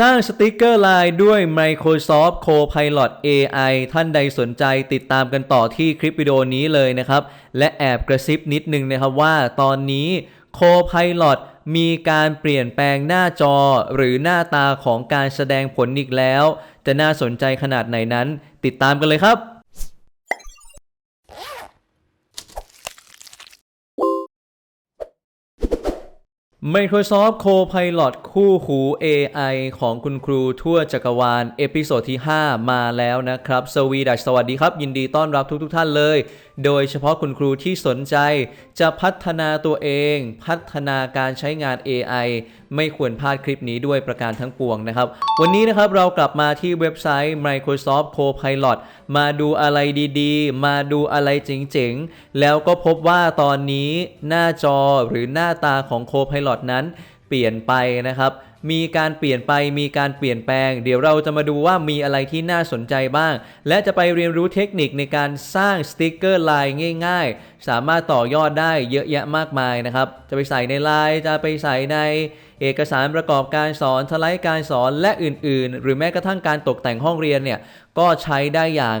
สร้างสติกเกอร์ไลน์ด้วย Microsoft Copilot AI ท่านใดสนใจติดตามกันต่อที่คลิปวิดีโอนี้เลยนะครับ และแอบกระซิบนิดนึงนะครับว่าตอนนี้ Copilot มีการเปลี่ยนแปลงหน้าจอหรือหน้าตาของการแสดงผลอีกแล้ว จะน่าสนใจขนาดไหนนั้น ติดตามกันเลยครับ Microsoft Copilot คู่หู AI ของคุณครูทั่วจักรวาล เอพิโซดที่ 5 มาแล้วนะครับ สวีดัสสวัสดีครับ ยินดีต้อนรับทุกทท่านเลย โดยเฉพาะคุณครูที่สนใจ จะพัฒนาตัวเอง พัฒนาการใช้งาน AI ไม่ควรพลาดคลิปนี้ด้วยประการทั้งปวงนะครับ วันนี้นะครับเรากลับมาที่เว็บไซต์ Microsoft Copilot มาดูอะไรดีๆ มาดูอะไรเจ๋งๆ แล้วก็พบว่าตอนนี้หน้าจอหรือหน้าตาของ Copilot นั้นเปลี่ยนไปนะครับ มีการเปลี่ยนไปมีการเปลี่ยนแปลง เดี๋ยวเราจะมาดูว่ามีอะไรที่น่าสนใจบ้าง และจะไปเรียนรู้เทคนิคในการสร้างสติกเกอร์ไลน์ง่ายๆ สามารถต่อยอดได้เยอะแยะมากมายนะครับ จะไปใส่ในลน์จะไปใส่ในเอกสารประกอบการสอนสไลด์การสอนและอื่นๆ หรือแม้กระทั่งการตกแต่งห้องเรียนเนี่ยก็ใช้ได้อย่าง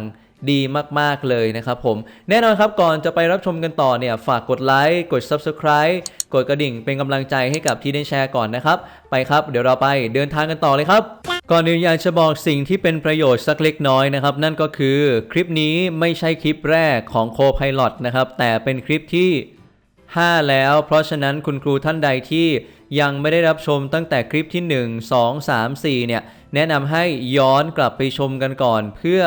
ดีมากๆเลยนะครับผมแน่นอนครับก่อนจะไปรับชมกันต่อเนี่ยฝากกดไลค์กด Subscribe กดกระดิ่งเป็นกำลังใจให้กับที่ได้แชร์ก่อนนะครับ ไปครับเดี๋ยวเราไปเดินทางกันต่อเลยครับ ก่อนอื่นอยากจะบอกสิ่งที่เป็นประโยชน์สักเล็กน้อยนะครับ นั่นก็คือคลิปนี้ไม่ใช่คลิปแรกของ Copilot นะครับแต่เป็นคลิปที่ 5 แล้ว เพราะฉะนั้นคุณครูท่านใดที่ยังไม่ได้รับชมตั้งแต่คลิปที่ 1 2 3 4เนี่ยแนะนำให้ย้อนกลับไปชมกันก่อนเพื่อ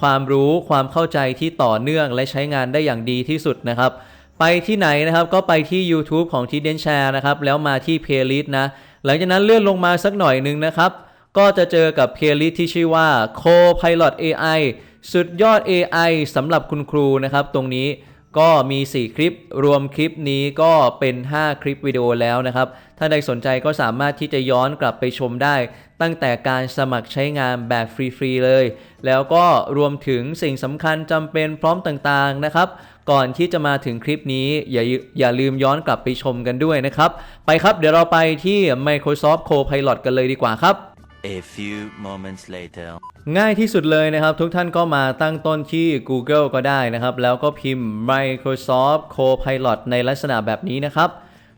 ความรู้ความเข้าใจที่ต่อเนื่องและใช้งานได้อย่างดีที่สุดนะครับ ไปที่ไหนนะครับก็ไปที่ YouTube ของ t i d e n Share นะครับแล้วมาที่ Playlist นะ หลังจากนั้นเลื่อนลงมาสักหน่อยหนึ่งนะครับ ก็จะเจอกับ Playlist ที่ชื่อว่า Copilot AI สุดยอด AI สำหรับคุณครูนะครับ ตรงนี้ ก็มี 4 คลิป รวมคลิปนี้ก็เป็น 5 คลิปวิดีโอแล้วนะครับ ถ้าใดสนใจก็สามารถที่จะย้อนกลับไปชมได้ ตั้งแต่การสมัครใช้งานแบบฟรี ๆ เลย แล้วก็รวมถึงสิ่งสำคัญจำเป็นพร้อมต่างๆนะครับ ก่อนที่จะมาถึงคลิปนี้อย่าอย่าลืมย้อนกลับไปชมกันด้วยนะครับ ไปครับเดี๋ยวเราไปที่ Microsoft Copilot กันเลยดีกว่าครับ A few moments later. ง่ายที่สุดเลยนะครับ ทุกท่านก็มาตั้งต้นที่ Google ก็ได้นะครับ แล้วก็พิมพ์ Microsoft Copilot ในลักษณะแบบนี้นะครับ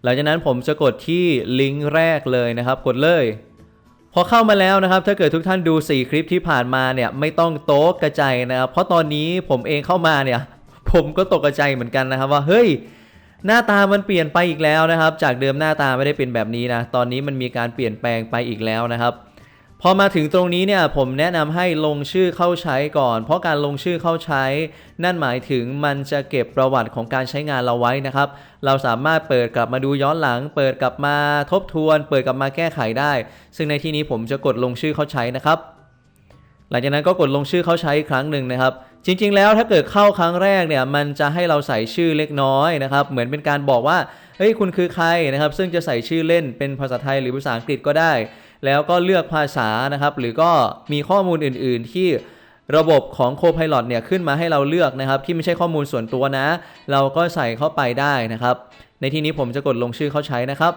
หลังจากนั้นผมจะกดที่ลิงก์แรกเลยนะครับ กดเลย พอเข้ามาแล้วนะครับ ถ้าเกิดทุกท่านดู 4 คลิปที่ผ่านมาเนี่ย ไม่ต้องโต๊ะกระจายนะครับ เพราะตอนนี้ผมเองเข้ามาเนี่ย ผมก็ตกกระจายเหมือนกันนะครับว่าเฮ้ยหน้าตามันเปลี่ยนไปอีกแล้วนะครับ จากเดิมหน้าตาไม่ได้เป็นแบบนี้นะ ตอนนี้มันมีการเปลี่ยนแปลงไปอีกแล้วนะครับ พอมาถึงตรงนี้เนี่ยผมแนะนำให้ลงชื่อเข้าใช้ก่อน เพราะการลงชื่อเข้าใช้ นั่นหมายถึงมันจะเก็บประวัติของการใช้งานเราไว้นะครับ เราสามารถเปิดกลับมาดูย้อนหลัง เปิดกลับมาทบทวน เปิดกลับมาแก้ไขได้ ซึ่งในที่นี้ผมจะกดลงชื่อเข้าใช้นะครับหลังจากนั้นก็กดลงชื่อเข้าใช้อีกครั้งหนึ่งนะครับ จริง ๆ แล้วถ้าเกิดเข้าครั้งแรกเนี่ยมันจะให้เราใส่ชื่อเล็กน้อยนะครับ เหมือนเป็นการบอกว่าเฮ้ยคุณคือใครนะครับ ซึ่งจะใส่ชื่อเล่นเป็นภาษาไทยหรือภาษาอังกฤษก็ได้ แล้วก็เลือกภาษานะครับ หรือก็มีข้อมูลอื่น ๆ ที่ระบบของ Copilot เนี่ยขึ้นมาให้เราเลือกนะครับ ที่ไม่ใช่ข้อมูลส่วนตัวนะ เราก็ใส่เข้าไปได้นะครับ ในที่นี้ผมจะกดลงชื่อเข้าใช้นะครับ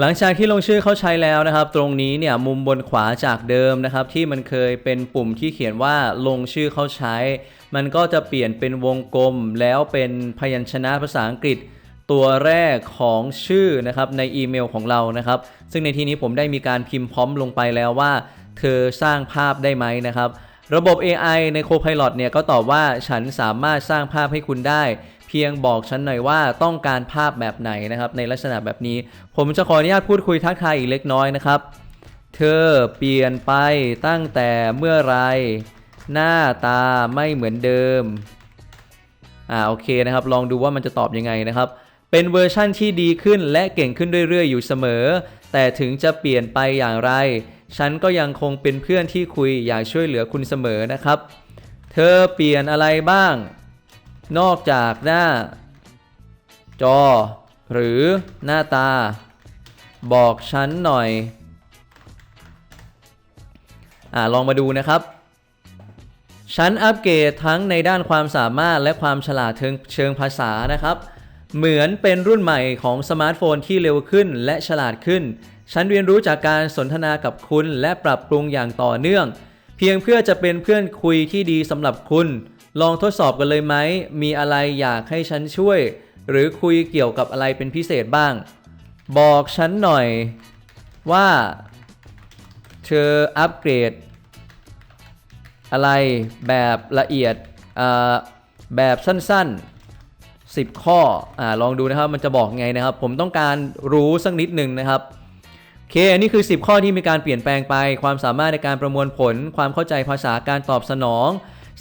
หลังจากที่ลงชื่อเข้าใช้แล้วนะครับ ตรงนี้เนี่ยมุมบนขวาจากเดิมนะครับ ที่มันเคยเป็นปุ่มที่เขียนว่าลงชื่อเข้าใช้ มันก็จะเปลี่ยนเป็นวงกลมแล้วเป็นพยัญชนะภาษาอังกฤษ ตัวแรกของชื่อนะครับในอีเมลของเรานะครับ ซึ่งในที่นี้ผมได้มีการพิมพ์พร้อมลงไปแล้วว่า เธอสร้างภาพได้ไหมนะครับ ระบบ AI ใน Copilot เนี่ยก็ตอบว่าฉันสามารถสร้างภาพให้คุณได้ เพียงบอกฉันหน่อยว่าต้องการภาพแบบไหนนะครับในลักษณะแบบนี้ ผมจะขออนุญาตพูดคุยทักทายอีกเล็กน้อยนะครับ เธอเปลี่ยนไปตั้งแต่เมื่อไรหน้าตาไม่เหมือนเดิมอ่าโอเคนะครับ ลองดูว่ามันจะตอบยังไงนะครับ เป็นเวอร์ชั่นที่ดีขึ้นและเก่งขึ้นเรื่อยๆ อยู่เสมอ แต่ถึงจะเปลี่ยนไปอย่างไร ฉันก็ยังคงเป็นเพื่อนที่คุยอยากช่วยเหลือคุณเสมอนะครับ เธอเปลี่ยนอะไรบ้าง นอกจากหน้า จอ หรือหน้าตา บอกฉันหน่อย อ่าลองมาดูนะครับฉันอัปเกรดทั้งในด้านความสามารถและความฉลาดเชิงเชิงภาษานะครับ เหมือนเป็นรุ่นใหม่ของสมาร์ทโฟนที่เร็วขึ้นและฉลาดขึ้น ฉันเรียนรู้จากการสนทนากับคุณและปรับปรุงอย่างต่อเนื่อง เพียงเพื่อจะเป็นเพื่อนคุยที่ดีสำหรับคุณ ลองทดสอบกันเลยไหม มีอะไรอยากให้ฉันช่วย หรือคุยเกี่ยวกับอะไรเป็นพิเศษบ้าง บอกฉันหน่อยว่า เธออัปเกรด อะไรแบบละเอียดแบบสั้นๆ 10 ข้ออ่าลองดูนะครับมันจะบอกไงนะครับ ผมต้องการรู้สักนิดหนึ่งนะครับโอเคอันนี้คือ 10 ข้อที่มีการเปลี่ยนแปลงไป ความสามารถในการประมวลผล ความเข้าใจภาษาการตอบสนอง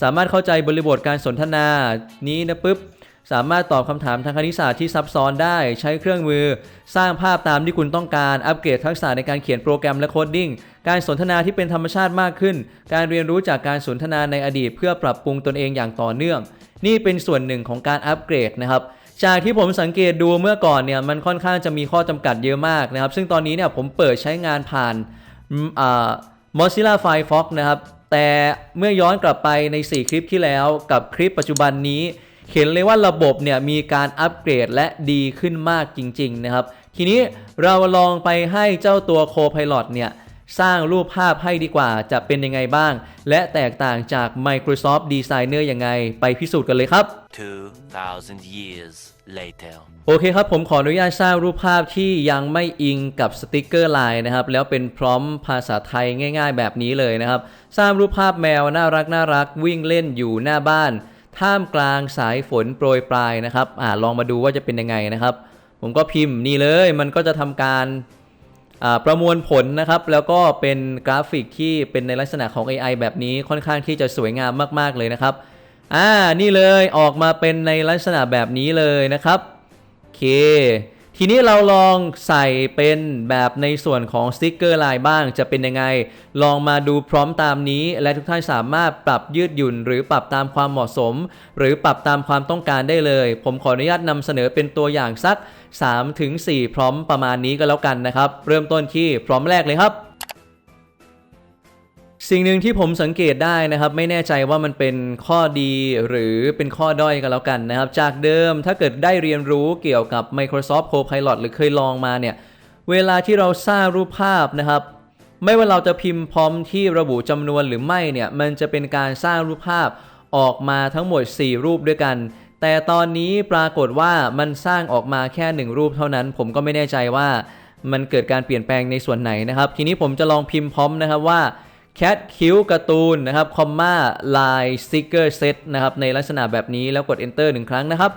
สามารถเข้าใจบริบทการสนทนานี้นะปุ๊บสามารถตอบคำถามทางคณิตศาสตร์ที่ซับซ้อนได้ ใช้เครื่องมือ สร้างภาพตามที่คุณต้องการ อัปเกรดทักษะในการเขียนโปรแกรมและโคดดิ้ง การสนทนาที่เป็นธรรมชาติมากขึ้น การเรียนรู้จากการสนทนาในอดีต เพื่อปรับปรุงตนเองอย่างต่อเนื่อง นี่เป็นส่วนหนึ่งของการอัปเกรดนะครับจากที่ผมสังเกตดูเมื่อก่อนเนี่ยมันค่อนข้างจะมีข้อจำกัดเยอะมากนะครับ ซึ่งตอนนี้เนี่ยผมเปิดใช้งานผ่านมอ่า Mozilla Firefox นะครับ แต่เมื่อย้อนกลับไปใน 4 คลิปที่แล้วกับคลิปปัจจุบันนี้ เห็นเลยว่าระบบเนี่ยมีการอัปเกรดและดีขึ้นมากจริง ๆ นะครับ ทีนี้เราลองไปให้เจ้าตัว Copilot เนี่ย สร้างรูปภาพให้ดีกว่าจะเป็นยังไงบ้าง และแตกต่างจาก Microsoft Designer ยังไง ไปพิสูจน์กันเลยครับ 2,000 years later. โอเคครับ ผมขออนุญาตสร้างรูปภาพที่ยังไม่อิงกับสติกเกอร์ลายนะครับ แล้วเป็นพร้อมภาษาไทยง่ายๆ แบบนี้เลยนะครับ สร้างรูปภาพแมวน่ารักน่ารักวิ่งเล่นอยู่หน้าบ้าน ท่ามกลางสายฝนโปรยปลายนะครับอ่าลองมาดูว่าจะเป็นยังไงนะครับ ผมก็พิมพ์นี่เลย มันก็จะทำการอ่า ประมวลผลนะครับแล้วก็เป็นกราฟิกที่เป็นในลักษณะของ AI แบบนี้ค่อนข้างที่จะสวยงามมากๆเลยนะครับอ่านี่เลยออกมาเป็นในลักษณะแบบนี้เลยนะครับโอเคทีนี้เราลองใส่เป็นแบบในส่วนของสติกเกอร์ลายบ้างจะเป็นยังไง ลองมาดูพร้อมตามนี้ และทุกท่านสามารถปรับยืดหยุ่น หรือปรับตามความเหมาะสม หรือปรับตามความต้องการได้เลย ผมขออนุญาตนำเสนอเป็นตัวอย่างสัก 3-4พร้อมประมาณนี้ก็แล้วกันนะครับ เริ่มต้นที่พร้อมแรกเลยครับ สิ่งหนึ่งที่ผมสังเกตได้นะครับ ไม่แน่ใจว่ามันเป็นข้อดีหรือเป็นข้อด้อยกันแล้วกันนะครับ จากเดิมถ้าเกิดได้เรียนรู้เกี่ยวกับ Microsoft Copilot หรือเคยลองมาเนี่ยเวลาที่เราสร้างรูปภาพนะครับไม่ว่าเราจะพิมพ์พร้อมที่ระบุจำนวนหรือไม่เนี่ย มันจะเป็นการสร้างรูปภาพออกมาทั้งหมด 4 รูปด้วยกัน แต่ตอนนี้ปรากฏว่ามันสร้างออกมาแค่1รูปเท่านั้น ผมก็ไม่แน่ใจว่ามันเกิดการเปลี่ยนแปลงในส่วนไหนนะครับ ทีนี้ผมจะลองพิมพ์พร้อมนะครับว่า cat คิ้วการ์ตูนนะครับคอมมาลายสติกเกอร์เซตนะครับในลักษณะแบบนี้แล้วกด enter หนึ่งครั้งนะครับ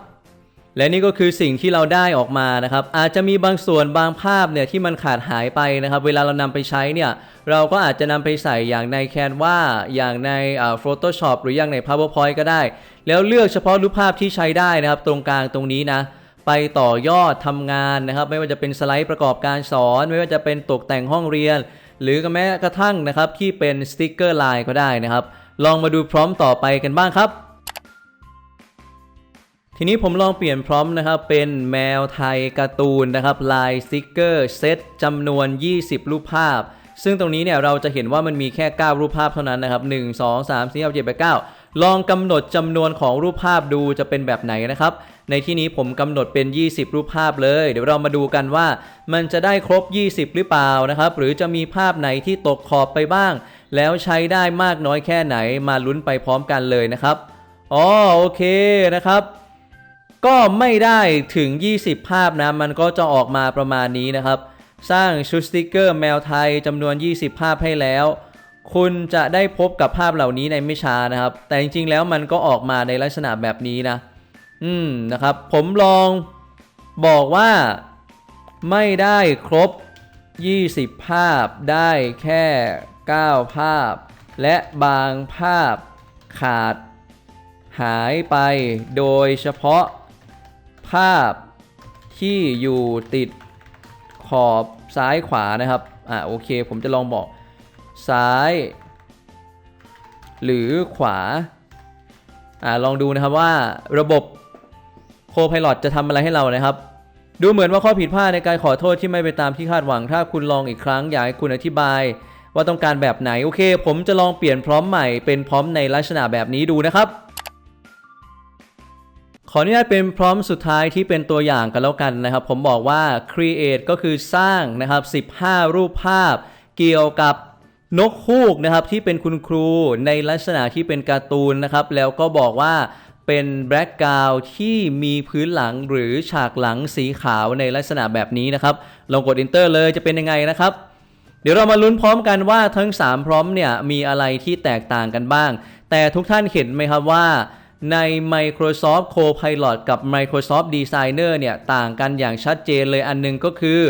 และนี่ก็คือสิ่งที่เราได้ออกมานะครับ อาจจะมีบางส่วนบางภาพเนี่ยที่มันขาดหายไปนะครับ เวลาเรานำไปใช้เนี่ย เราก็อาจจะนำไปใส่อย่างใน Canva อย่างในอ่า Photoshop หรืออย่างใน PowerPoint ก็ได้ แล้วเลือกเฉพาะรูปภาพที่ใช้ได้นะครับ ตรงกลางตรงนี้นะไปต่อยอดทำงานนะครับ ไม่ว่าจะเป็นสไลด์ประกอบการสอน ไม่ว่าจะเป็นตกแต่งห้องเรียน หรือแม้กระทั่งนะครับที่เป็นสติกเกอร์ลายก็ได้นะครับ ลองมาดูพร้อมต่อไปกันบ้างครับ ทีนี้ผมลองเปลี่ยนพร้อมนะครับ เป็นแมวไทยการ์ตูนนะครับ ลายสติกเกอร์เซตจำนวน 20 รูปภาพ ซึ่งตรงนี้เนี่ยเราจะเห็นว่ามันมีแค่ 9 รูปภาพเท่านั้นนะครับ 1 2 3 4 5 7 8 9 ลองกำหนดจำนวนของรูปภาพดูจะเป็นแบบไหนนะครับ ในที่นี้ผมกำหนดเป็น 20 รูปภาพเลย เดี๋ยวเรามาดูกันว่า มันจะได้ครบ 20 หรือเปล่านะครับ หรือจะมีภาพไหนที่ตกขอบไปบ้าง แล้วใช้ได้มากน้อยแค่ไหนมาลุ้นไปพร้อมกันเลยนะครับอ๋อโอเคนะครับ ก็ไม่ได้ถึง 20 ภาพนะ มันก็จะออกมาประมาณนี้นะครับ สร้างชุดสติกเกอร์แมวไทยจำนวน 20 ภาพให้แล้ว คุณจะได้พบกับภาพเหล่านี้ในไม่ช้านะครับ แต่จริงๆ แล้วมันก็ออกมาในลักษณะแบบนี้นะ อืมนะครับ ผมลองบอกว่าไม่ได้ครบ 20 ภาพได้แค่ 9 ภาพ และบางภาพขาดหายไปโดยเฉพาะ ภาพที่อยู่ติดขอบซ้ายขวานะครับ อ่าโอเค ผมจะลองบอกซ้าย หรือขวา อ่าลองดูนะครับว่าระบบ Copilot จะทำอะไรให้เรานะครับ ดูเหมือนว่าข้อผิดพลาดในการขอโทษที่ไม่ไปตามที่คาดหวัง ถ้าคุณลองอีกครั้งอยากให้คุณอธิบาย ว่าต้องการแบบไหน โอเค ผมจะลองเปลี่ยนพร้อมใหม่เป็นพร้อมในลักษณะแบบนี้ดูนะครับ ขออนุญาตเป็นพร้อมสุดท้ายที่เป็นตัวอย่างกันแล้วกันนะครับ ผมบอกว่า create ก็คือสร้างนะครับ 15 รูปภาพ เกี่ยวกับนกฮูกนะครับที่เป็นคุณครูในลักษณะที่เป็นการ์ตูนนะครับ แล้วก็บอกว่าเป็นแบ็กกราวที่มีพื้นหลังหรือฉากหลังสีขาวในลักษณะแบบนี้นะครับ ลองกด enter เลยจะเป็นยังไงนะครับ เดี๋ยวเรามาลุ้นพร้อมกันว่าทั้ง 3 พร้อมเนี่ยมีอะไรที่แตกต่างกันบ้าง แต่ทุกท่านเห็นไหมครับว่า ใน Microsoft Copilot กับ Microsoft Designer เนี่ย ต่างกันอย่างชัดเจนเลยอันหนึงก็คือ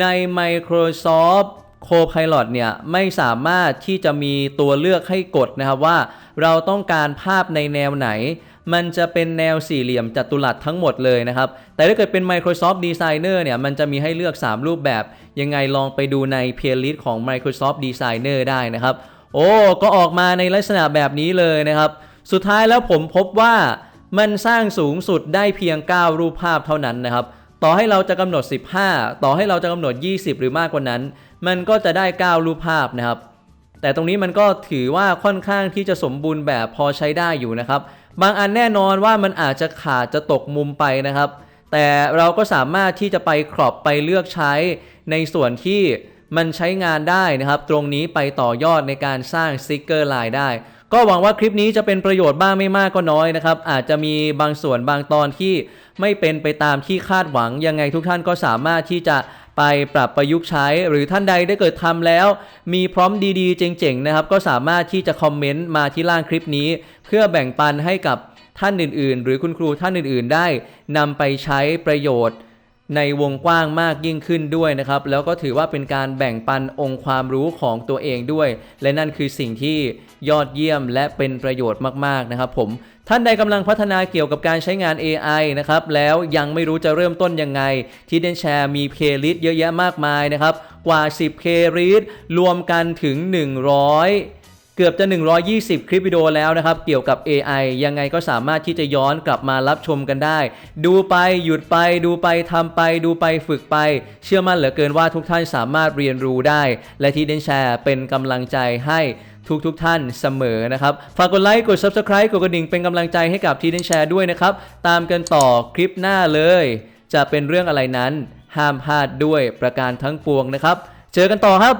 ใน Microsoft Copilot เนี่ยไม่สามารถที่จะมีตัวเลือกให้กดนะครับว่า เราต้องการภาพในแนวไหน มันจะเป็นแนวสี่เหลี่ยมจัตุรัสทั้งหมดเลยนะครับ แต่ถ้าเกิดเป็น Microsoft Designer เนี่ยมันจะมีให้เลือก 3 รูปแบบ ยังไงลองไปดูใน playlist ของ Microsoft Designer ได้นะครับ โอ้ก็ออกมาในลักษณะแบบนี้เลยนะครับ สุดท้ายแล้วผมพบว่ามันสร้างสูงสุดได้เพียง 9 รูปภาพเท่านั้นนะครับ ต่อให้เราจะกำหนด 15 ต่อให้เราจะกำหนด 20 หรือมากกว่านั้น มันก็จะได้ 9 รูปภาพนะครับ แต่ตรงนี้มันก็ถือว่าค่อนข้างที่จะสมบูรณ์แบบพอใช้ได้อยู่นะครับ บางอันแน่นอนว่ามันอาจจะขาดจะตกมุมไปนะครับ แต่เราก็สามารถที่จะไปครอบไปเลือกใช้ในส่วนที่มันใช้งานได้นะครับ ตรงนี้ไปต่อยอดในการสร้างสติกเกอร์ไลน์ได้ ก็หวังว่าคลิปนี้จะเป็นประโยชน์บ้างไม่มากก็น้อยนะครับ อาจจะมีบางส่วนบางตอนที่ไม่เป็นไปตามที่คาดหวัง ยังไงทุกท่านก็สามารถที่จะไปปรับประยุกต์ใช้ หรือท่านใดได้เกิดทำแล้ว มีพร้อมดีๆ เจ๋งๆนะครับ ก็สามารถที่จะคอมเมนต์มาที่ล่างคลิปนี้ เพื่อแบ่งปันให้กับท่านอื่นๆ หรือคุณครูท่านอื่นๆ ได้นำไปใช้ประโยชน์ ในวงกว้างมากยิ่งขึ้นด้วยนะครับ แล้วก็ถือว่าเป็นการแบ่งปันองค์ความรู้ของตัวเองด้วย และนั่นคือสิ่งที่ยอดเยี่ยมและเป็นประโยชน์มากๆนะครับผมท่านใดกำลังพัฒนาเกี่ยวกับการใช้งาน AI นะครับ แล้วยังไม่รู้จะเริ่มต้นยังไง ที่เดนแชร์มีเพลย์ลิสต์เยอะแยะมากมายนะครับ กว่า 10เพลย์ลิสต์รวมกันถึง 100 เกือบจะ 120 คลิปวิดีโอแล้วนะครับ เกี่ยวกับ AI ยังไงก็สามารถที่จะย้อนกลับมารับชมกันได้ ดูไปหยุดไป ดูไปทำไป ดูไปฝึกไป เชื่อมั่นเหลือเกินว่าทุกท่านสามารถเรียนรู้ได้ และที่เดนแชร์เป็นกำลังใจให้ทุกทุกท่านเสมอนะครับ ฝากกดไลค์ กด Subscribe กดกระดิ่งเป็นกำลังใจให้กับทีเดนแชร์ด้วยนะครับ ตามกันต่อคลิปหน้าเลย จะเป็นเรื่องอะไรนั้น ห้ามพลาดด้วยประการทั้งปวงนะครับ เจอกันต่อครับ